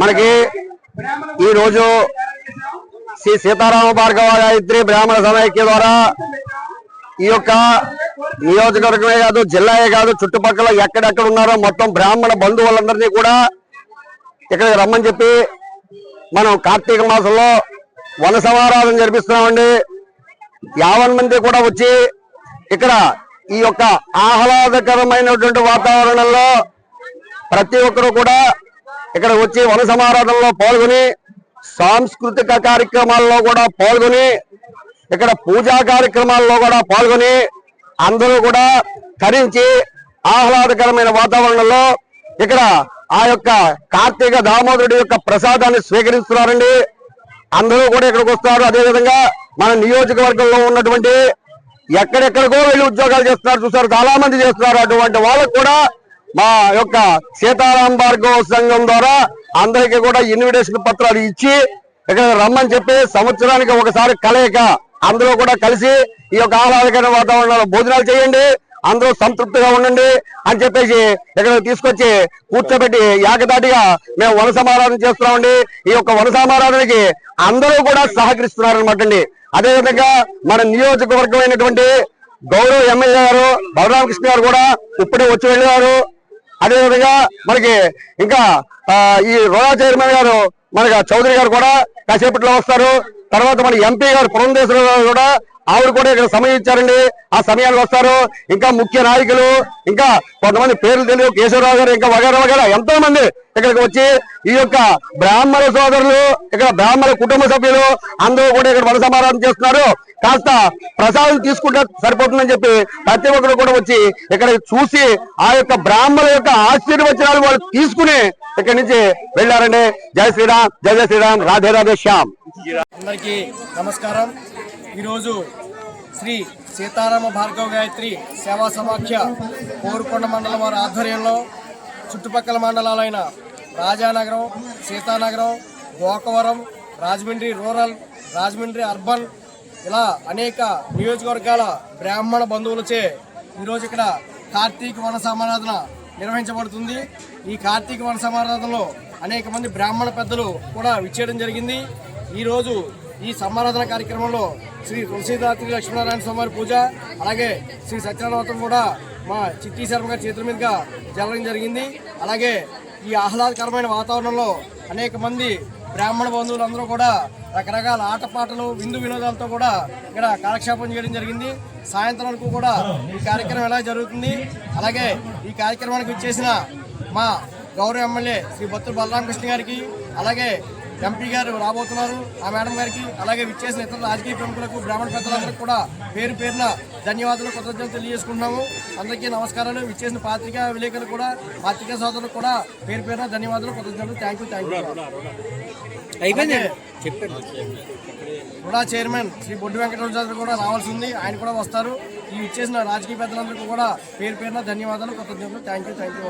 మనకి ఈరోజు శ్రీ సీతారామ భార్గవ గాయత్రి బ్రాహ్మణ సమైక్య ద్వారా ఈ యొక్క నియోజకవర్గమే కాదు జిల్లాయే కాదు చుట్టుపక్కల ఎక్కడెక్కడ ఉన్నారో మొత్తం బ్రాహ్మణ బంధువులందరినీ కూడా ఇక్కడికి రమ్మని చెప్పి మనం కార్తీక మాసంలో వన సమారాధన జరిపిస్తున్నామండి. యావన్ మంది కూడా వచ్చి ఇక్కడ ఈ యొక్క ఆహ్లాదకరమైనటువంటి వాతావరణంలో ప్రతి ఒక్కరు కూడా ఇక్కడ వచ్చి వన సమారాధనలో పాల్గొని సాంస్కృతిక కార్యక్రమాల్లో కూడా పాల్గొని ఇక్కడ పూజా కార్యక్రమాల్లో కూడా పాల్గొని అందరూ కూడా తరించి ఆహ్లాదకరమైన వాతావరణంలో ఇక్కడ ఆ యొక్క కార్తీక దామోదరుడి యొక్క ప్రసాదాన్ని స్వీకరిస్తున్నారండి. అందరూ కూడా ఇక్కడికి వస్తారు. అదేవిధంగా మన నియోజకవర్గంలో ఉన్నటువంటి ఎక్కడెక్కడికో వెళ్ళి ఉద్యోగాలు చేస్తున్నారు చూస్తారు చాలా మంది చేస్తున్నారు. అటువంటి వాళ్ళకు కూడా మా యొక్క సీతారాం భార్గవ సంఘం ద్వారా అందరికీ కూడా ఇన్విటేషన్ పత్రాలు ఇచ్చి ఇక్కడ రమ్మని చెప్పి సంవత్సరానికి ఒకసారి కలయిక. అందరూ కూడా కలిసి ఈ యొక్క ఆహ్లాదకరమైన వాతావరణంలో భోజనాలు చేయండి. అందరూ సంతృప్తిగా ఉండండి అని చెప్పేసి ఇక్కడ తీసుకొచ్చి కూర్చోబెట్టి ఏకదాటిగా మేము వన సమారాధన చేస్తున్నామండి. ఈ యొక్క వన సమారాధనకి అందరూ కూడా సహకరిస్తున్నారు అనమాట అండి. అదేవిధంగా మన నియోజకవర్గమైనటువంటి గౌరవ ఎమ్మెల్యే గారు బలరామకృష్ణ గారు కూడా ఇప్పుడే వచ్చి వెళ్ళారు. అదేవిధంగా మనకి ఇంకా ఈ రోడా చైర్మన్ గారు మనకి చౌదరి గారు కూడా కాసేపట్లో వస్తారు. తర్వాత మన ఎంపీ గారు పురంధేశ్వర గారు కూడా ఆవిడ కూడా ఇక్కడ సమయం ఇచ్చారండి. ఆ సమయానికి వస్తారు. ఇంకా ముఖ్య నాయకులు ఇంకా కొంతమంది పేర్లు తెలియదు కేశవరావు గారు ఇంకా వగేర వగేర ఎంతో మంది ఇక్కడికి వచ్చి ఈ యొక్క బ్రాహ్మణ సోదరులు ఇక్కడ బ్రాహ్మణ కుటుంబ సభ్యులు అందరూ కూడా ఇక్కడ మనసమారాధన చేస్తున్నారు. కాస్త ప్రసాదం తీసుకుంటే సరిపోతుందని చెప్పి ప్రతి ఒక్కరు కూడా వచ్చి ఇక్కడ చూసి ఆ యొక్క బ్రాహ్మణ యొక్క ఆశీర్వచనాలు వాళ్ళు తీసుకుని ఇక్కడి నుంచి వెళ్ళారండి. జయ శ్రీరామ్ జయ జయ శ్రీరామ్ రాధే రాధే శ్యామ్. అందరికీ నమస్కారం. ఈరోజు శ్రీ సీతారామ భార్గవ గాయత్రి సేవా సమాఖ్య కోరుకొండ మండలం వారి ఆధ్వర్యంలో చుట్టుపక్కల మండలాలైన రాజానగరం సీతానగరం గోకవరం రాజమండ్రి రూరల్ రాజమండ్రి అర్బన్ ఇలా అనేక నియోజకవర్గాల బ్రాహ్మణ బంధువులచే ఈరోజు ఇక్కడ కార్తీక వన సమారాధన నిర్వహించబడుతుంది. ఈ కార్తీక వన సమారాధనలో అనేక మంది బ్రాహ్మణ పెద్దలు కూడా విచ్చేయడం జరిగింది. ఈరోజు ఈ సమారాధన కార్యక్రమంలో శ్రీ తులసీదాత్రి లక్ష్మీనారాయణ స్వామి పూజ అలాగే శ్రీ సత్యనారాయణ కూడా మా చిట్టి శర్మ గారి చేతుల మీదుగా జరగడం జరిగింది. అలాగే ఈ ఆహ్లాదకరమైన వాతావరణంలో అనేక మంది బ్రాహ్మణ బంధువులందరూ కూడా రకరకాల ఆటపాటలు విందు వినోదాలతో కూడా ఇక్కడ కాలక్షేపం చేయడం జరిగింది. సాయంత్రం వరకు కూడా ఈ కార్యక్రమం ఎలా జరుగుతుంది? అలాగే ఈ కార్యక్రమానికి వచ్చేసిన మా గౌరవ ఎమ్మెల్యే శ్రీ బొత్తు బలరామకృష్ణ గారికి అలాగే ఎంపీ గారు రాబోతున్నారు. ఆ మేడం గారికి అలాగే విచ్చేసిన ఇతర రాజకీయ ప్రముఖులకు బ్రాహ్మణ పెద్దలందరికీ కూడా పేరు పేరున ధన్యవాదాలు కృతజ్ఞతలు తెలియజేసుకుంటున్నాము. అందరికీ నమస్కారాలు. విచ్చేసిన పాత్రికా విలేకరులు కూడా పాత్రికా సోదరులకు కూడా పేరు పేరున ధన్యవాదాలు కృతజ్ఞతలు. థ్యాంక్ యూ థ్యాంక్ యూ అయిపోయింది? చైర్మన్ శ్రీ బొడ్డు వెంకటరాజు కూడా రావాల్సి ఉంది ఆయన కూడా వస్తారు. ఈ ఇచ్చేసిన రాజకీయ పెద్దలందరికీ కూడా పేరు పేరున ధన్యవాదాలు కృతజ్ఞతలు. Thank you thank you